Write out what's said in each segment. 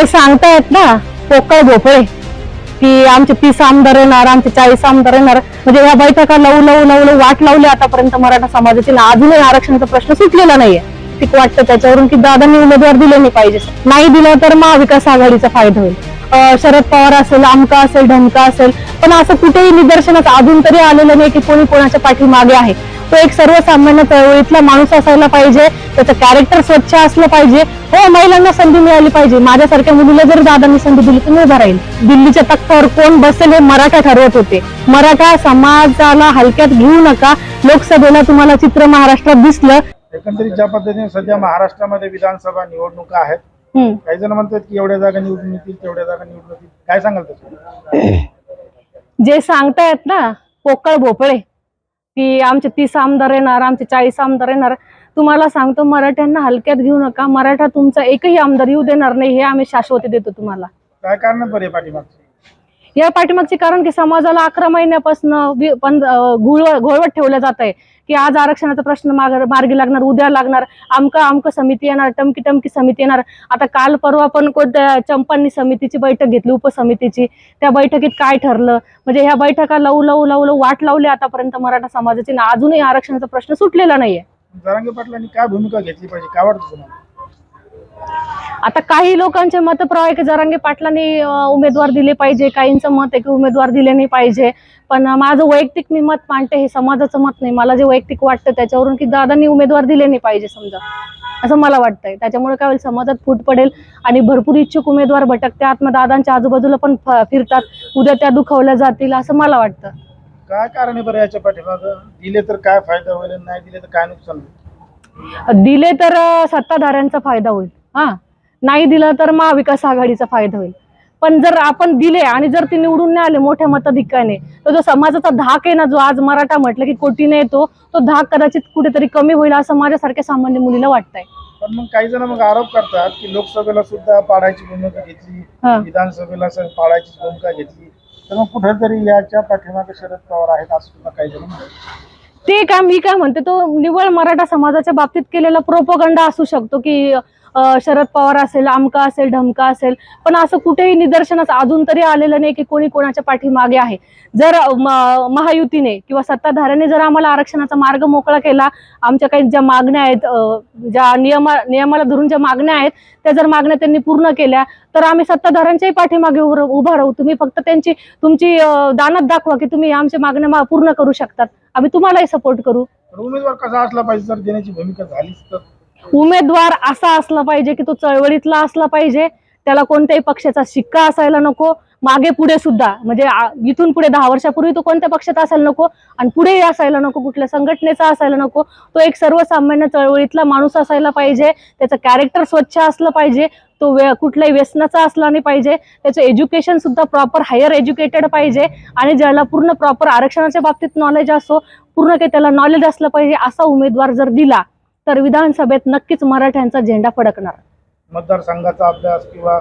जे सांगतायत ना पोकळ भोपळे. की आमचे तीस आमदार येणार आमचे चाळीस आमदार येणार. म्हणजे ह्या बैठका लवू लवू लवू लवू वाट लावली आतापर्यंत मराठा समाजाची अजूनही आरक्षणाचा प्रश्न सुटलेला नाहीये. ठीक वाटतं त्याच्यावरून की दादांनी उमेदवार दिले नाही पाहिजे. नाही दिलं तर महाविकास आघाडीचा फायदा होईल. अं, शरद पवार असेल आमका असेल ढमका असेल. पण असं कुठेही निदर्शनात अजून तरी आलेलं नाही की कोणी कोणाच्या पाठीमागे आहे. तो एक सर्वसामान्य चळवळीतला माणूस असायला पाहिजे त्याचं कॅरेक्टर स्वच्छ असलं पाहिजे. हो महिलांना संधी मिळाली पाहिजे. माझ्यासारख्या मुलीला जर दादांनी संधी दिली तर मी उभा राहील. दिल्लीच्या तख्तावर कोण बसेल हे मराठा ठरवत होते. मराठा समाजाला हलक्यात घेऊ नका. लोकसभेला तुम्हाला चित्र महाराष्ट्रात दिसलं. एकंदरीत ज्या पद्धतीने सध्या महाराष्ट्रामध्ये विधानसभा निवडणुका आहेत. काही जण म्हणतात की एवढ्या जागा निवडून येतील तेवढ्या जागा निवडून येतील. काय सांगाल जे सांगतायत ना पोकळ भोपळे. की आमचे तीस आमदार येणार आमचे चाळीस आमदार येणार. तुम्हाला सांगतो मराठ्यांना हलक्यात घेऊ नका. मराठा तुमचा एकही आमदार येऊ देणार नाही हे आम्ही शाश्वती देतो तुम्हाला. काय कारण बरे पाठीमागचे? या पाठीमागचे कारण की समाजाला अकरा महिन्यापासून घोळवत ठेवलं जात आहे. की आज आरक्षणाचा प्रश्न मार्गी लागणार उद्या लागणार आमका आमक समिती येणार टमकी टमकी समिती येणार. आता काल परवा पण कोणत्या चंपांनी समितीची बैठक घेतली उपसमितीची. त्या बैठकीत काय ठरलं? म्हणजे ह्या बैठका लवू लवू लवू लवू वाट लावली आतापर्यंत मराठा समाजाची आणि अजूनही आरक्षणाचा प्रश्न सुटलेला नाहीये. जरांगे पाटलांनी काय भूमिका घेतली पाहिजे? काय वाटतं तुम्हाला? आता काही लोकांचे मत आहे की जरांगे पाटलांनी उमेदवार दिले पाहिजे. काहींचं मत आहे की उमेदवार दिले नाही पाहिजे. पण माझं वैयक्तिक मी मत मांडते हे समाजाचं मत नाही. मला जे वैयक्तिक वाटतं त्याच्यावरून की दादांनी उमेदवार दिले नाही पाहिजे समजा. असं मला वाटतंय. त्याच्यामुळे काय होईल? समाजात फूट पडेल आणि भरपूर इच्छुक उमेदवार भटकतात मग दादांच्या आजूबाजूला पण फिरतात. उद्या त्या दुखावल्या जातील असं मला वाटतं. काय कारण आहे बरं याच्या पाठीमाग? दिले तर काय फायदा होईल नाही दिले तर काय नुकसान होईल? दिले तर सत्ताधाऱ्यांचा फायदा होईल. हा. नाही दिलं तर महाविकास आघाडीचा फायदा होईल. पण जर आपण दिले आणि जर ते निवडून नाही आले मोठ्या मताधिक्याने तर जो समाजाचा धाक आहे ना जो आज मराठा म्हटलं की कोटीने येतो तो धाक कदाचित कुठेतरी कमी होईल असं माझ्यासारख्या सामान्य मुलीला वाटतंय. पण मग काही जण मग आरोप करतात की लोकसभेला सुद्धा पाडायची भूमिका घेतली. विधानसभेला पाडायची भूमिका घेतली. तर मग कुठेतरी याच्या पाठीमागे शरद पवार आहेत असं सुद्धा काही जण ते काय मी काय म्हणते तो निव्वळ मराठा समाजाच्या बाबतीत केलेला प्रोपोगंडा असू शकतो की शरद पवार असेल आमका असेल ढमका असेल पण असं कुठेही निदर्शनास अजून तरी आलेलं नाही की कोणी कोणाच्या पाठीमागे आहे. जर महायुतीने किंवा सत्ताधाऱ्याने जर आम्हाला आरक्षणाचा मार्ग मोकळा केला आमच्या काही ज्या मागण्या आहेत ज्या नियमा नियमाला धरून ज्या मागण्या आहेत त्या जर मागण्या त्यांनी पूर्ण केल्या तर आम्ही सत्ताधाऱ्यांच्याही पाठीमागे उभा राहू तुम्ही फक्त त्यांची तुमची दानात दानत दाखवा की तुम्ही आमच्या मागण्या पूर्ण करू शकतात. आम्ही तुम्हालाही सपोर्ट करू. उमेदवार कसा असला पाहिजे जर देण्याची भूमिका झालीच तर. उमेदवार असा असला पाहिजे की तो चळवळीतला असला पाहिजे. त्याला कोणत्याही पक्षाचा शिक्का असायला नको. मागे पुढे सुद्धा म्हणजे इथून पुढे दहा वर्षापूर्वी तो कोणत्या पक्षात असायला नको आणि पुढेही असायला नको कुठल्या संघटनेचा असायला नको. तो एक सर्वसामान्य चळवळीतला माणूस असायला पाहिजे. त्याचं कॅरेक्टर स्वच्छ असलं पाहिजे. तो वे कुठल्याही व्यसनाचा असला नाही पाहिजे. त्याचं एज्युकेशन सुद्धा प्रॉपर हायर एज्युकेटेड पाहिजे. आणि ज्याला पूर्ण प्रॉपर आरक्षणाच्या बाबतीत नॉलेज असो पूर्ण काही त्याला नॉलेज असलं पाहिजे असा उमेदवार जर दिला तर विधानसभेत नक्कीच मराठ्यांचा झेंडा फडकणार. मतदारसंघाचा अभ्यास किंवा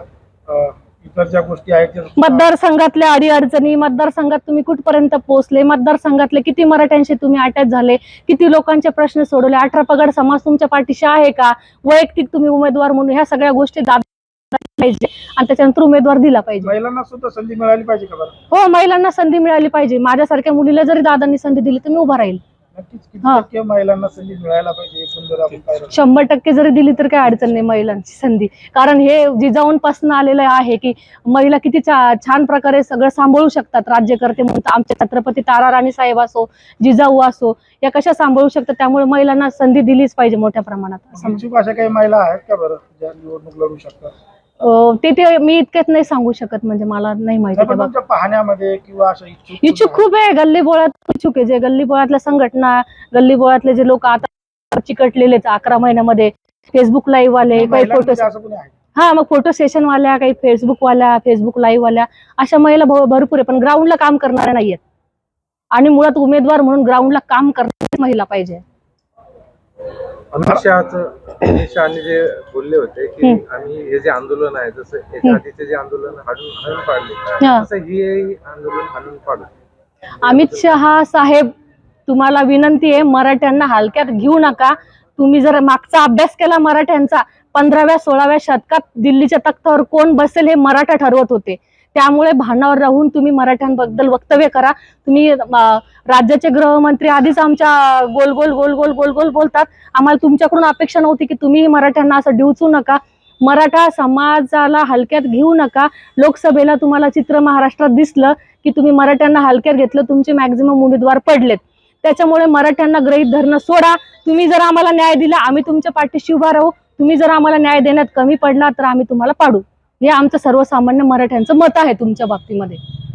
इतर ज्या गोष्टी आहेत मतदारसंघातल्या अडीअडचणी मतदारसंघात तुम्ही कुठपर्यंत पोहोचले मतदारसंघातले किती मराठ्यांशी तुम्ही अटॅच झाले किती लोकांचे प्रश्न सोडवले अठरा पगड समाज तुमच्या पाठीशी आहे का? वैयक्तिक तुम्ही उमेदवार म्हणून ह्या सगळ्या गोष्टी पाहिजे. आणि त्याच्यानंतर उमेदवार दिला पाहिजे. महिलांना सुद्धा संधी मिळाली पाहिजे का हो महिलांना संधी मिळाली पाहिजे. माझ्यासारख्या मुलीला जरी दादांनी संधी दिली तर मी उभा राहील. नक्कीच किती हा. टक्के महिलांना संधी मिळायला पाहिजे एकूण जर आपण पाहिलं. शंभर टक्के जरी दिली तर काय अडचण नाही महिलांची संधी. कारण हे जिजाऊंपासून आलेलं आहे की महिला किती छा- छान प्रकारे सगळं सांभाळू शकतात. राज्यकर्ते म्हणून आमचे छत्रपती तारा राणी साहेब असो जिजाऊ असो या कशा सांभाळू शकतात? त्यामुळे महिलांना संधी दिलीच पाहिजे मोठ्या प्रमाणात. असं इच्छुक अशा काही महिला आहेत का बरं ज्या निवडणूक लढू शकतात? ते ते मी इतक्यात नाही सांगू शकत म्हणजे मला नाही माहिती पाहण्यामध्ये किंवा इच्छुक खूप आहे गल्ली बोळात इच्छुक आहे. जे गल्ली बोळातल्या संघटना गल्ली बोळातले जे लोक आता चिकटलेले आहेत अकरा महिन्यामध्ये फेसबुक लाईव्ह वाले काही फोटो हा मग फोटो सेशन वाल्या काही फेसबुक वाल्या फेसबुक लाईव्ह वाल्या अशा महिला भरपूर आहे. पण ग्राउंडला काम करणाऱ्या नाहीयेत. आणि मुळात उमेदवार म्हणून ग्राउंडला काम करणारी महिला पाहिजे. अमित शहाचं अमित शहानी जे बोलले होते की. आम्ही हे जे आंदोलन आहे जसं याच्या आधीचे जे आंदोलन हाडून हाणून पाडले हा. तसं ही आंदोलन हाणून पाडू. अमित शहा साहेब तुम्हाला विनंती आहे मराठ्यांना हलक्यात घेऊ नका. तुम्ही जर मागचा अभ्यास केला मराठ्यांचा पंधराव्या सोळाव्या शतकात दिल्लीच्या तख्तावर कोण बसेल हे मराठा ठरवत होते. त्यामुळे भांडावर राहून तुम्ही मराठ्यांबद्दल वक्तव्य करा. तुम्ही राज्याचे गृहमंत्री आधीच आमच्या गोल गोल गोल गोल गोल गोल बोलतात. आम्हाला तुमच्याकडून अपेक्षा नव्हती की तुम्ही मराठ्यांना असं डिवचू नका. मराठा समाजाला हलक्यात घेऊ नका. लोकसभेला तुम्हाला चित्र महाराष्ट्रात दिसलं की तुम्ही मराठ्यांना हलक्यात घेतलं तुमचे मॅक्झिमम उमेदवार पडलेत. त्याच्यामुळे मराठ्यांना गृहीत धरणं सोडा. तुम्ही जर आम्हाला न्याय दिला आम्ही तुमच्या पाठीशी उभा राहू. तुम्ही जर आम्हाला न्याय देण्यात कमी पडला तर आम्ही तुम्हाला पाडू. हे आमचं सर्वसामान्य मराठ्यांचं मत आहे तुमच्या बाबतीमध्ये.